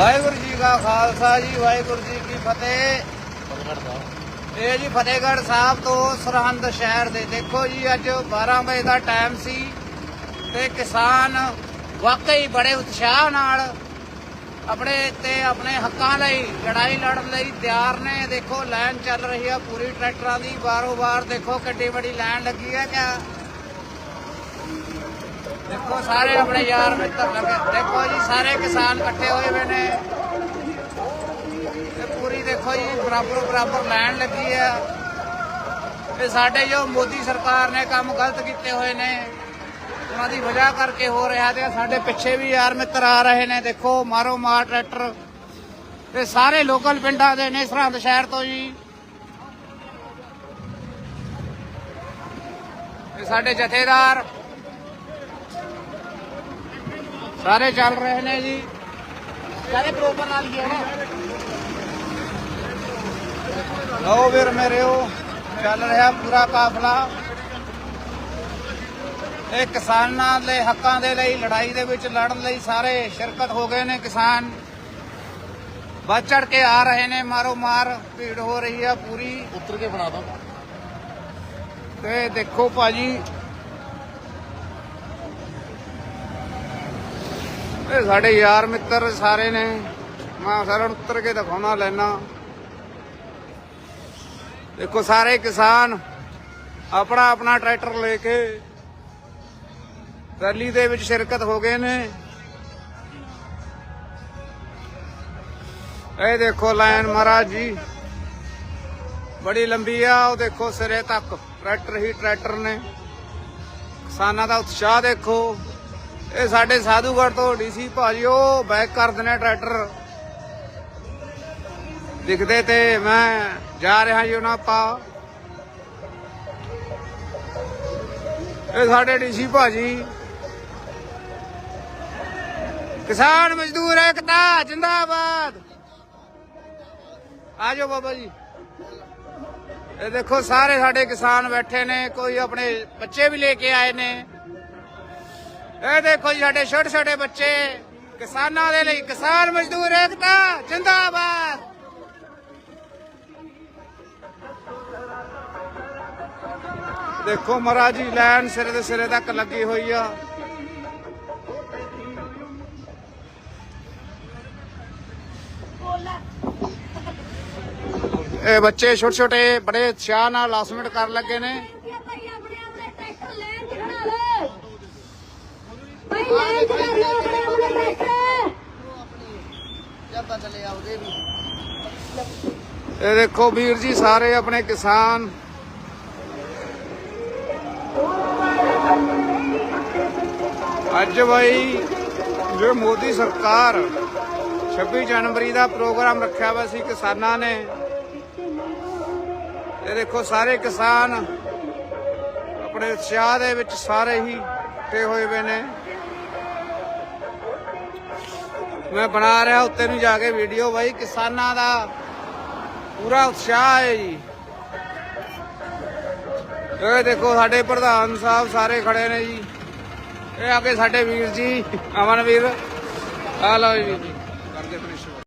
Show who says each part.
Speaker 1: ਵਾਹਿਗੁਰੂ ਜੀ ਕਾ ਖਾਲਸਾ ਜੀ, ਵਾਹਿਗੁਰੂ ਜੀ ਕੀ ਫਤਿਹ। ਇਹ ਜੀ ਫਤਿਹਗੜ੍ਹ ਸਾਹਿਬ ਤੋਂ ਸਰਹੰਦ ਸ਼ਹਿਰ ਦੇ, ਦੇਖੋ ਜੀ, ਅੱਜ 12 ਵਜੇ ਦਾ ਟਾਈਮ ਸੀ ਤੇ ਕਿਸਾਨ ਵਾਕਈ ਬੜੇ ਉਤਸ਼ਾਹ ਨਾਲ ਆਪਣੇ ਤੇ ਆਪਣੇ ਹੱਕਾਂ ਲਈ, ਲੜਾਈ ਲੜਨ ਲਈ ਤਿਆਰ ਨੇ। ਦੇਖੋ, ਲਾਈਨ ਚੱਲ ਰਹੀ ਆ ਪੂਰੀ, ਟਰੈਕਟਰਾਂ ਦੀ ਬਾਰੋ ਬਾਰ ਦੇਖੋ ਕਿੱਡੀ ਵੱਡੀ ਲਾਈਨ ਲੱਗੀ ਹੈ ਕਿਆ। ਦੇਖੋ ਸਾਰੇ ਆਪਣੇ ਯਾਰ ਮਿੱਤਰ ਲੱਗੇ। ਦੇਖੋ ਜੀ, ਸਾਰੇ ਕਿਸਾਨ ਇਕੱਠੇ ਹੋਏ ਹੋਏ ਨੇ। ਤੇ ਪੂਰੀ ਦੇਖੋ ਜੀ, ਬਰਾਬਰ ਬਰਾਬਰ ਲਾਈਨ ਲੱਗੀ ਆ। ਤੇ ਸਾਡੇ ਜੋ ਮੋਦੀ ਸਰਕਾਰ ਨੇ ਕੰਮ ਗਲਤ ਕੀਤੇ ਹੋਏ ਨੇ, ਉਹਨਾਂ ਦੀ ਵਜ੍ਹਾ ਕਰਕੇ ਹੋ ਰਿਹਾ ਤੇ ਸਾਡੇ ਪਿੱਛੇ ਵੀ ਯਾਰ ਮਿੱਤਰ ਆ ਰਹੇ ਨੇ। ਦੇਖੋ, ਮਾਰੋ ਮਾਰ ਟਰੈਕਟਰ। ਤੇ ਸਾਰੇ ਲੋਕਲ ਪਿੰਡਾਂ ਦੇ ਨੇ, ਸਰਹੰਦ ਸ਼ਹਿਰ ਤੋਂ ਜੀ। ਤੇ ਸਾਡੇ ਜਥੇਦਾਰ ਸਾਰੇ ਚੱਲ ਰਹੇ ਨੇ ਜੀ। ਸਾਰੇ ਬਰੋਬਰ ਨਾਲ ਹੀ ਹੈ। ਨਾ ਲਓ ਵੀਰ ਮੇਰਿਓ ਚੱਲ ਰਿਹਾ ਪੂਰਾ ਕਾਫਲਾ। ਇਹ ਕਿਸਾਨਾਂ ਦੇ ਹੱਕਾਂ ਦੇ ਲਈ ਲੜਾਈ ਦੇ ਵਿੱਚ ਲੜਨ ਲਈ ਸਾਰੇ ਸ਼ਿਰਕਤ ਹੋ ਗਏ ਨੇ ਕਿਸਾਨ। ਵੱਧ ਚੜ ਕੇ ਆ ਰਹੇ ਨੇ ਮਾਰੋ ਮਾਰ ਭੀੜ ਹੋ ਰਹੀ ਆ ਪੂਰੀ।
Speaker 2: ਉੱਤਰ ਕੇ ਬਣਾ ਦੋ।
Speaker 1: ਤੇ ਦੇਖੋ ਭਾਜੀ ਇਹ ਸਾਡੇ ਯਾਰ ਮਿੱਤਰ ਸਾਰੇ ਨੇ। ਮੈਂ ਸਾਰਿਆਂ ਨੂੰ ਉੱਤਰ ਕੇ ਦਿਖਾਉਣਾ, ਲੈਣਾ। ਦੇਖੋ ਸਾਰੇ ਕਿਸਾਨ ਆਪਣਾ ਆਪਣਾ ਟਰੈਕਟਰ ਲੈ ਕੇ ਰੈਲੀ ਦੇ ਵਿੱਚ ਸ਼ਿਰਕਤ ਹੋ ਗਏ ਨੇ। ਇਹ ਦੇਖੋ ਲਾਈਨ ਮਹਾਰਾਜ ਜੀ। ਬੜੀ ਲੰਬੀ ਆ, ਉਹ ਦੇਖੋ ਸਿਰੇ ਤੱਕ। ਟਰੈਕਟਰ ਹੀ ਟਰੈਕਟਰ ਨੇ। ਕਿਸਾਨਾਂ ਦਾ ਉਤਸ਼ਾਹ ਦੇਖੋ। ਇਹ ਸਾਡੇ ਸਾਧੂਗੜ ਤੋਂ ਡੀਸੀ ਭਾਜੀ, ਉਹ ਬੈਕ ਕਰ ਦਿੰਦੇ ਟਰੈਕਟਰ। ਦਿਖਦੇ ਤੇ ਮੈਂ ਜਾ ਰਿਹਾ ਜੀ ਉਹਨਾਂ ਪਾ। ਇਹ ਸਾਡੇ ਡੀਸੀ ਭਾਜੀ। ਕਿਸਾਨ ਮਜ਼ਦੂਰ ਏਕਤਾ ਜਿੰਦਾਬਾਦ। ਆਜੋ ਬਾਬਾ ਜੀ। ਇਹ ਦੇਖੋ, ਸਾਰੇ ਸਾਡੇ ਕਿਸਾਨ ਬੈਠੇ ਨੇ, ਕੋਈ ਆਪਣੇ ਬੱਚੇ ਵੀ ਲੈ ਕੇ ਆਏ ਨੇ। ਇਹ ਦੇਖੋ ਜੀ, ਸਾਡੇ ਛੋਟੇ ਛੋਟੇ ਬੱਚੇ, ਕਿਸਾਨਾਂ ਦੇ ਲਈ ਕਿਸਾਨ ਮਜ਼ਦੂਰ ਏਕਤਾ, ਜਿੰਦਾਬਾਦ। ਦੇਖੋ ਮਹਾਰਾਜ ਜੀ, ਲਾਈਨ ਸਿਰੇ ਦੇ ਸਿਰੇ ਤੱਕ ਲੱਗੀ ਹੋਈ ਆ। ਇਹ ਬੱਚੇ ਛੋਟੇ ਛੋਟੇ ਬੜੇ ਉਤਸ਼ਾਹ ਨਾਲ ਲਾਸਮਿੰਟ ਕਰਨ ਲੱਗੇ ਨੇ
Speaker 3: ਭਾਈ ਆਪਣੇ ਆਪਣੇ ਟਰੈਕਟਰ ਲੈਣ ਚ ਖੜਾ ਲਓ ਭਾਈ ਲੈਣ ਚ ਕਰ ਲਓ ਆਪਣੇ ਆਪਣੇ ਟਰੈਕਟਰ
Speaker 1: ਇਹ ਦੇਖੋ ਵੀਰ ਜੀ, ਸਾਰੇ ਆਪਣੇ ਕਿਸਾਨ। ਅੱਜ ਬਈ ਜੋ ਮੋਦੀ ਸਰਕਾਰ 26 ਜਨਵਰੀ ਦਾ ਪ੍ਰੋਗਰਾਮ ਰੱਖਿਆ ਹੋਇਆ ਸੀ ਕਿਸਾਨਾਂ ਨੇ। ਇਹ ਦੇਖੋ ਸਾਰੇ ਕਿਸਾਨ ਆਪਣੇ ਉਤਸ਼ਾਹ ਦੇ ਵਿੱਚ ਸਾਰੇ ਹੀ ਤੇ ਹੋਏ ਵੇ ਨੇ। ਮੈਂ ਬਣਾ ਰਿਹਾ ਉੱਤੇ ਨੂੰ ਜਾ ਕੇ ਵੀਡੀਓ ਬਾਈ, ਕਿਸਾਨਾਂ ਦਾ ਪੂਰਾ ਉਤਸ਼ਾਹ ਹੈ ਜੀ। ਇਹ ਦੇਖੋ ਸਾਡੇ ਪ੍ਰਧਾਨ ਸਾਹਿਬ ਸਾਰੇ ਖੜੇ ਨੇ ਜੀ। ਇਹ ਆ ਕੇ ਸਾਡੇ ਵੀਰ ਜੀ ਅਮਨ ਵੀਰ ਆ ਲਓ ਜੀ ਵੀਰ ਜੀ। ਕਰਦੇ ਫinish